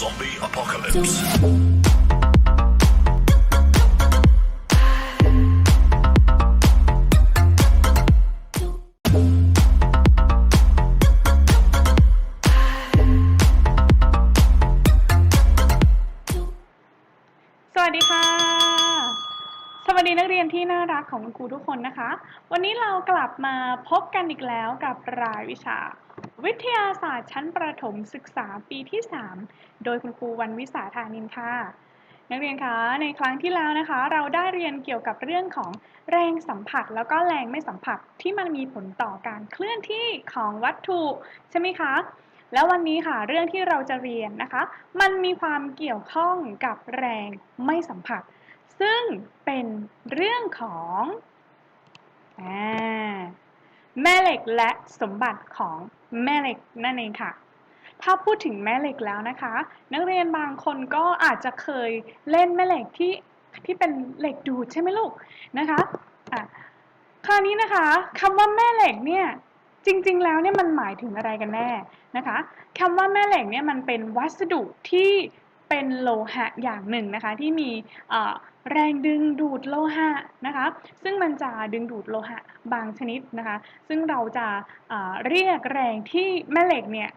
Zombie apocalypse. สวัสดีค่ะ สวัสดีนักเรียนที่น่ารักของคุณครูทุกคนนะคะ วันนี้เรากลับมาพบกันอีกแล้วกับรายวิชา วิทยาศาสตร์ชั้นประถมศึกษาปีที่ 3 โดยคุณครูวันวิสาธานินค่ะ นักเรียนคะ ในครั้งที่แล้วนะคะ เราได้เรียนเกี่ยวกับเรื่องของแรงสัมผัสแล้วก็แรงไม่สัมผัสที่มันมีผลต่อการเคลื่อนที่ของวัตถุใช่ไหมคะ แล้ววันนี้ค่ะเรื่องที่เราจะเรียนนะคะ มันมีความเกี่ยวข้องกับแรงไม่สัมผัส ซึ่งเป็นเรื่องของอแม่เหล็กและสมบัติของ แม่เหล็กนั่นเองค่ะ ถ้าพูดถึงแม่เหล็กแล้วนะคะ นักเรียนบางคนก็อาจจะเคยเล่นแม่เหล็กที่ที่เป็นเหล็กดูดใช่ไหมลูกนะคะอะคราวนี้นะคะคำว่าแม่เหล็กเนี่ยจริงๆ แล้วเนี่ยมันหมายถึงอะไรกันแน่นะคะคำว่าแม่เหล็กเนี่ยมันเป็นวัสดุที่เป็นโลหะอย่างหนึ่งนะคะที่มีอ่อ แรงดึงดูดโลหะนะคะ ซึ่งมันจะดึงดูดโลหะบางชนิดนะคะ ซึ่งเราจะเอ่อเรียกแรงที่แม่เหล็กเนี่ย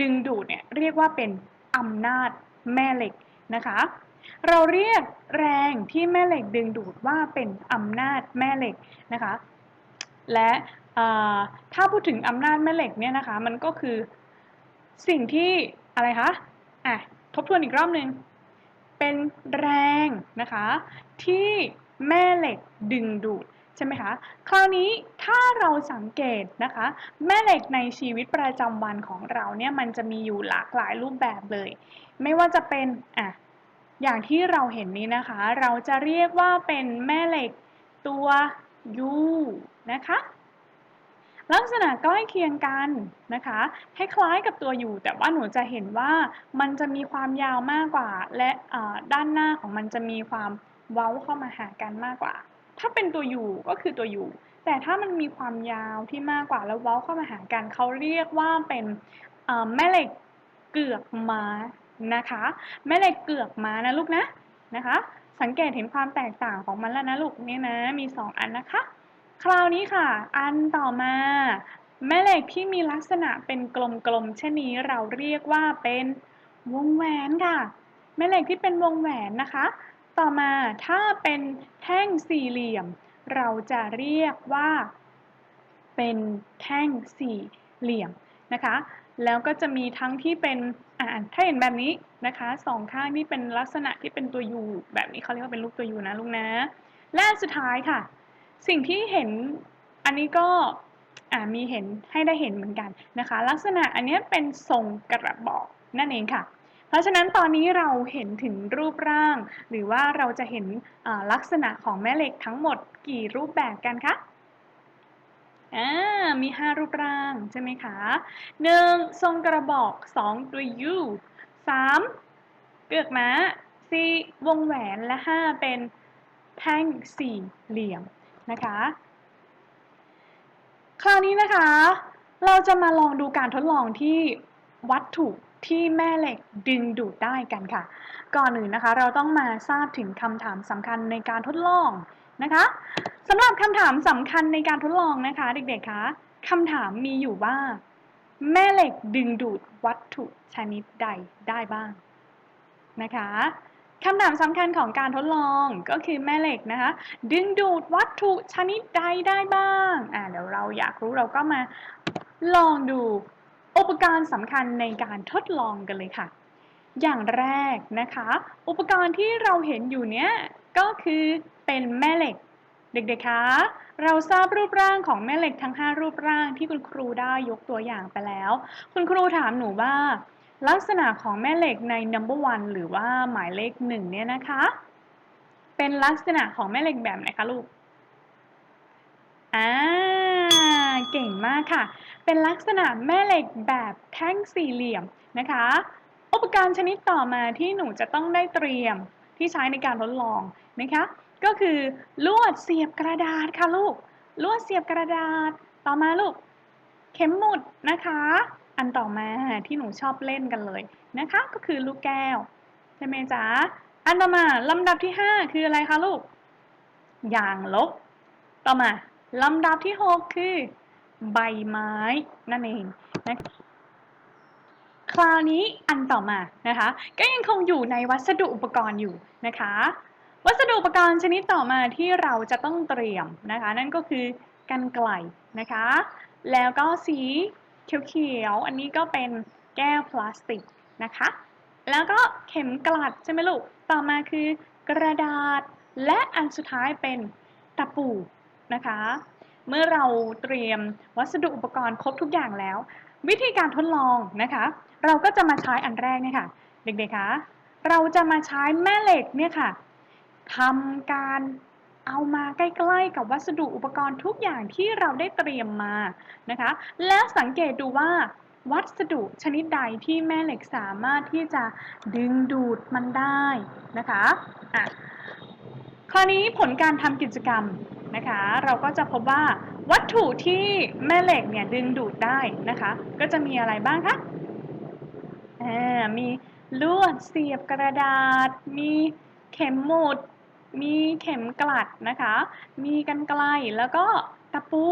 ดึงดูดเนี่ยเรียกว่าเป็นอำนาจแม่เหล็กนะคะ เราเรียกแรงที่แม่เหล็กดึงดูดว่าเป็นอำนาจแม่เหล็กนะคะ และถ้าพูดถึงอำนาจแม่เหล็กเนี่ยนะคะ มันก็คือสิ่งที่อะไรคะอะทบทวนอีกรอบหนึ่ง เป็นแรงนะคะ ที่แม่เหล็กดึงดูดใช่ไหมคะ คราวนี้ถ้าเราสังเกตนะคะ แม่เหล็กในชีวิตประจำวันของเราเนี่ยมันจะมีอยู่หลากหลายรูปแบบเลย ไม่ว่าจะเป็นอะอย่างที่เราเห็นนี้นะคะ เราจะเรียกว่าเป็นแม่เหล็กตัว U นะคะ ลักษณะใกล้เคียงกันนะคะคล้ายๆกับตัว U แต่ว่าหนูจะเห็นว่ามันจะมีความยาวมากกว่า และด้านหน้าของมันจะมีความเว้าเข้ามาหากันมากกว่า ถ้าเป็นตัว U ก็คือตัว U แต่ถ้ามันมีความยาวที่มากกว่าแล้วเว้าเข้ามาหากันเขาเรียกว่าเป็นแม่เหล็กเกือกม้านะคะ แม่เหล็กเกือกม้านะลูกนะนะคะ สังเกตเห็นความแตกต่างของมันแล้วนะลูกเนี่ยนะมีสองอันนะคะ คราวนี้ค่ะ อันต่อมา แม่เหล็กที่มีลักษณะเป็นกลมๆเช่นนี้เราเรียกว่าเป็นวงแหวนค่ะ แม่เหล็กที่เป็นวงแหวนนะคะ ต่อมาถ้าเป็นแท่งสี่เหลี่ยม เราจะเรียกว่า เป็นแท่งสี่เหลี่ยมนะคะ แล้วก็จะมีทั้งที่เป็นอ่าถ้าเห็นแบบนี้นะคะสองข้างที่เป็นลักษณะที่เป็นตัวยูแบบนี้เขาเรียกว่าเป็นรูปตัวยูนะลูกนะ และสุดท้ายค่ะ สิ่งที่เห็นอันนี้ก็มีเห็นให้ได้เห็นเหมือนกันนะคะ ลักษณะอันนี้เป็นทรงกระบอกนั่นเองค่ะ เพราะฉะนั้นตอนนี้เราเห็นถึงรูปร่าง หรือว่าเราจะเห็นลักษณะของแม่เหล็กทั้งหมดกี่รูปแบบกันคะมี 5 รูปร่างใช่ไหมคะ 1. ทรงกระบอก 2. ตัว U 3. เกือกม้า 4. วงแหวนและ 5 เป็นแท่งสี่เหลี่ยม นะคะ คราวนี้นะคะ เราจะมาลองดูการทดลองที่วัตถุที่แม่เหล็กดึงดูดได้กันค่ะ ก่อนอื่นนะคะ เราต้องมาทราบถึงคำถามสำคัญในการทดลองนะคะสำหรับคำถามสำคัญในการทดลองนะคะ เด็กๆคะคำถามมีอยู่ว่า แม่เหล็กดึงดูดวัตถุชนิดใดได้บ้างนะคะ คำถามสำคัญของการทดลองก็คือแม่เหล็กนะคะ ดึงดูดวัตถุชนิดใดได้บ้างอ่าเดี๋ยวเราอยากรู้เราก็มาลองดูอุปกรณ์สำคัญในการทดลองกันเลยค่ะ อย่างแรกนะคะ อุปกรณ์ที่เราเห็นอยู่เนี้ยก็คือเป็นแม่เหล็ก เด็กๆคะเราทราบรูปร่างของแม่เหล็กทั้ง 5 รูปร่างที่คุณครูได้ยกตัวอย่างไปแล้ว คุณครูถามหนูว่า ลักษณะของแม่เหล็กใน number one หรือว่าหมายเลขหนึ่งเนี่ยนะคะ เป็นลักษณะของแม่เหล็กแบบไหนคะลูก อ่า เก่งมากค่ะ เป็นลักษณะแม่เหล็กแบบแท่งสี่เหลี่ยมนะคะ อุปกรณ์ชนิดต่อมาที่หนูจะต้องได้เตรียมที่ใช้ในการทดลองนะคะ ก็คือลวดเสียบกระดาษค่ะลูก ลวดเสียบกระดาษ ต่อมาลูก เข็มหมุดนะคะ อันต่อมาที่หนูชอบเล่นกันเลยนะคะ ก็คือลูกแก้วใช่ไหมจ๊ะอันต่อมาลำดับที่ 5 คืออะไรคะลูกยางลบ ต่อมาลำดับที่ 6 คือ ใบไม้นั่นเองนะคราวนี้อันต่อมานะคะ ก็ยังคงอยู่ในวัสดุอุปกรณ์อยู่นะคะ วัสดุอุปกรณ์ชนิดต่อมาที่เราจะต้องเตรียมนะคะ นั่นก็คือกันไกลนะคะ แล้วก็สี เขียวๆ อันนี้ก็เป็นแก้วพลาสติกนะคะ แล้วก็เข็มกลัดใช่ไหมลูก ต่อมาคือกระดาษ และอันสุดท้ายเป็นตะปูนะคะ เมื่อเราเตรียมวัสดุอุปกรณ์ครบทุกอย่างแล้ว วิธีการทดลองนะคะ เราก็จะมาใช้อันแรกเนี่ยค่ะ เด็กๆคะ เราจะมาใช้แม่เหล็กเนี่ยค่ะทำการ เอามาใกล้ๆกับวัสดุอุปกรณ์ทุกอย่างที่เราได้เตรียมมานะคะ แล้วสังเกตดูว่าวัสดุชนิดใดที่แม่เหล็กสามารถที่จะดึงดูดมันได้นะคะอะคราวนี้ผลการทำกิจกรรมนะคะ เราก็จะพบว่าวัตถุที่แม่เหล็กเนี่ยดึงดูดได้นะคะ ก็จะมีอะไรบ้างคะอ่ามีลวดเสียบกระดาษ มีเข็มหมุด มีเข็มกลัดนะคะ มีกันไกลแล้วก็ตะปู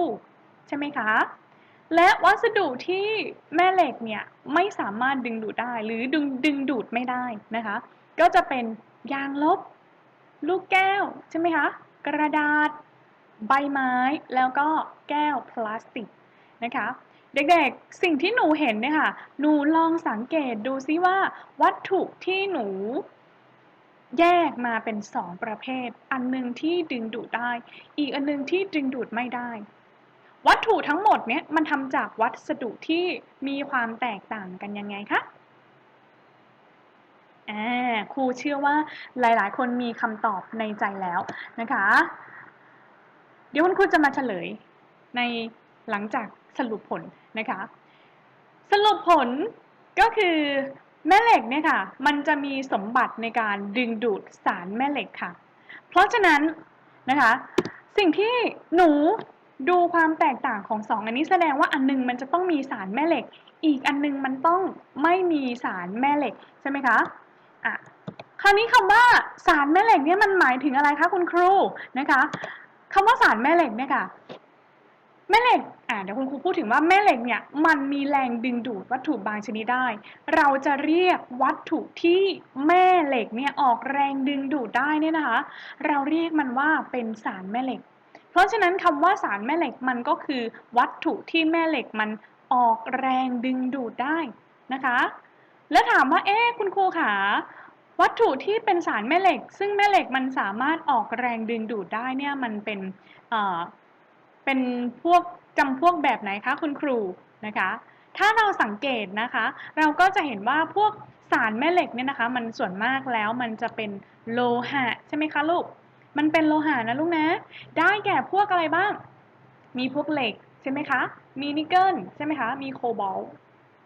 ใช่ไหมคะ และวัสดุที่แม่เหล็กเนี่ยไม่สามารถดึงดูดได้หรือดึงดึงดูดไม่ได้นะคะ ก็จะเป็นยางลบ ลูกแก้วใช่ไหมคะ กระดาษ ใบไม้แล้วก็แก้วพลาสติกนะคะ เด็กๆสิ่งที่หนูเห็นเนี่ยค่ะ หนูลองสังเกตดูซิว่า วัตถุที่หนู แยกมาเป็นสองประเภท อันหนึ่งที่ดึงดูดได้ อีกอันหนึ่งที่ดึงดูดไม่ได้ วัตถุทั้งหมดเนี่ยมันทำจากวัสดุที่มีความแตกต่างกันยังไงคะอ่าครูเชื่อว่าหลาย ๆ คนมีคำตอบในใจแล้วนะคะ เดี๋ยวคุณครูจะมาเฉลยในหลังจากสรุปผลนะคะ สรุปผลก็คือ แม่เหล็กเนี่ยค่ะ มันจะมีสมบัติในการดึงดูดสารแม่เหล็กค่ะ เพราะฉะนั้นนะคะ สิ่งที่หนูดูความแตกต่างของสองอันนี้แสดงว่าอันหนึงมันจะต้องมีสารแม่เหล็ก อีกอันหนึงมันต้องไม่มีสารแม่เหล็กใช่ไหมคะอะคราวนี้คำว่าสารแม่เหล็กเนี่ยมันหมายถึงอะไรคะคุณครูนะคะคำว่าสารแม่เหล็กเนี่ยค่ะ แม่เหล็กอ่าเดี๋ยวคุณครูพูดถึงว่าแม่เหล็กเนี่ย มันมีแรงดึงดูดวัตถุบางชนิดได้ เราจะเรียกวัตถุที่แม่เหล็กเนี่ยออกแรงดึงดูดได้เนี่ยนะคะ เราเรียกมันว่าเป็นสารแม่เหล็ก เพราะฉะนั้นคำว่าสารแม่เหล็กมันก็คือวัตถุที่แม่เหล็กมันออกแรงดึงดูดได้นะคะ แล้วถามว่าเอ๊ะคุณครูขาวัตถุที่เป็นสารแม่เหล็ก ซึ่งแม่เหล็กมันสามารถออกแรงดึงดูดได้เนี่ยมันเป็น เป็นพวกจำพวกแบบไหนคะคุณครูนะคะ ถ้าเราสังเกตนะคะ เราก็จะเห็นว่าพวกสารแม่เหล็กเนี่ยนะคะ มันส่วนมากแล้วมันจะเป็นโลหะใช่ไหมคะลูก มันเป็นโลหะนะลูกนะ ได้แก่พวกอะไรบ้าง มีพวกเหล็กใช่ไหมคะ มีนิกเกิลใช่ไหมคะ มีโคบอล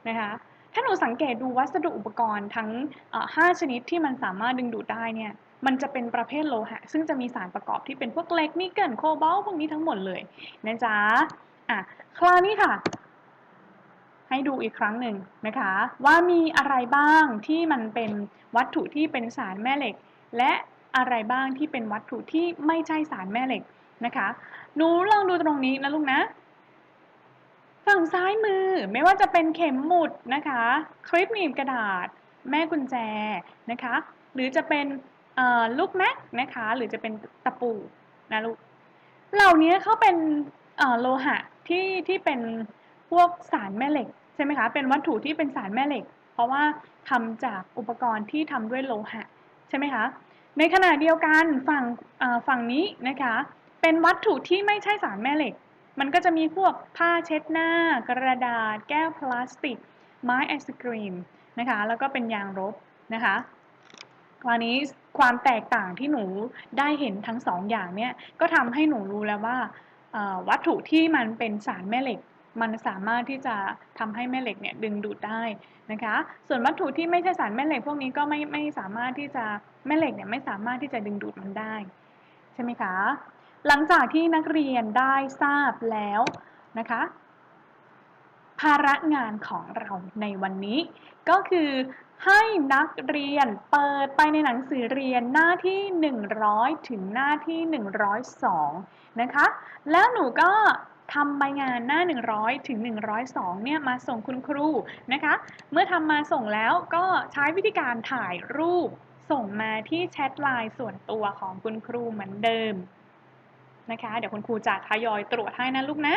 นะคะถ้าหนูสังเกตดูวัสดุอุปกรณ์ทั้งเอ่อห้าชนิดที่มันสามารถดึงดูดได้เนี่ย มันจะเป็นประเภทโลหะ ซึ่งจะมีสารประกอบที่เป็นพวกเหล็กนิกเกิลโคบอลพวกนี้ทั้งหมดเลยนะจ๊ะอะคราวนี้ค่ะ ให้ดูอีกครั้งหนึ่งนะคะ ว่ามีอะไรบ้างที่มันเป็นวัตถุที่เป็นสารแม่เหล็ก และอะไรบ้างที่เป็นวัตถุที่ไม่ใช่สารแม่เหล็กนะคะหนูลองดูตรงนี้นะลูกนะ ฝั่งซ้ายมือไม่ว่าจะเป็นเข็มหมุดนะคะ คลิปหนีบกระดาษ แม่กุญแจนะคะ หรือจะเป็น ลูกแม็กนะคะ หรือจะเป็นตะปูนะลูกเหล่านี้เขาเป็นโลหะที่ที่เป็นพวกสารแม่เหล็กใช่ไหมคะเป็นวัตถุที่เป็นสารแม่เหล็ก เพราะว่าทำจากอุปกรณ์ที่ทำด้วยโลหะใช่ไหมคะในขณะเดียวกันฝั่งฝั่งนี้นะคะเป็นวัตถุที่ไม่ใช่สารแม่เหล็ก มันก็จะมีพวกผ้าเช็ดหน้า กระดาษ แก้วพลาสติก ไม้ไอศกรีมนะคะแล้วก็เป็นยางลบนะคะ คราวนี้ความแตกต่างที่หนูได้เห็นทั้งสองอย่างเนี่ยก็ทำให้หนูรู้แล้วว่าวัตถุที่มันเป็นสารแม่เหล็ก มันสามารถที่จะทำให้แม่เหล็กเนี่ยดึงดูดได้นะคะ ส่วนวัตถุที่ไม่ใช่สารแม่เหล็กพวกนี้ก็ไม่ไม่สามารถที่จะแม่เหล็กเนี่ยไม่สามารถที่จะดึงดูดมันได้ใช่ไหมคะหลังจากที่นักเรียนได้ทราบแล้วนะคะ ภาระงานของเราในวันนี้ ก็คือ ให้นักเรียนเปิดไปในหนังสือเรียนหน้าที่ 100 ถึงหน้าที่ 102 นะคะ แล้วหนูก็ทำใบงานหน้า 100 ถึง 102 เนี่ยมาส่งคุณครูนะคะ เมื่อทำมาส่งแล้วก็ใช้วิธีการถ่ายรูปส่งมาที่แชทไลน์ส่วนตัวของคุณครูเหมือนเดิมนะคะ เดี๋ยวคุณครูจะทยอยตรวจให้นะลูกนะ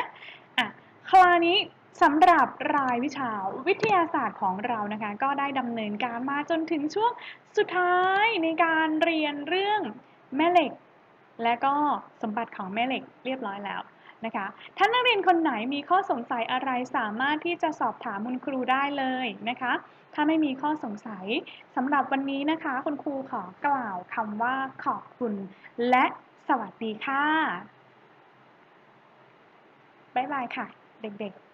อะ คราวนี้ สำหรับรายวิชาวิทยาศาสตร์ของเรานะคะ ก็ได้ดำเนินการมาจนถึงช่วงสุดท้ายในการเรียนเรื่องแม่เหล็ก และก็สมบัติของแม่เหล็กเรียบร้อยแล้วนะคะท่านนักเรียนคนไหนมีข้อสงสัยอะไรสามารถที่จะสอบถามคุณครูได้เลยนะคะ ถ้าไม่มีข้อสงสัยสำหรับวันนี้นะคะ คุณครูขอกล่าวคำว่าขอบคุณ และสวัสดีค่ะ บ๊ายบายค่ะ เด็กๆ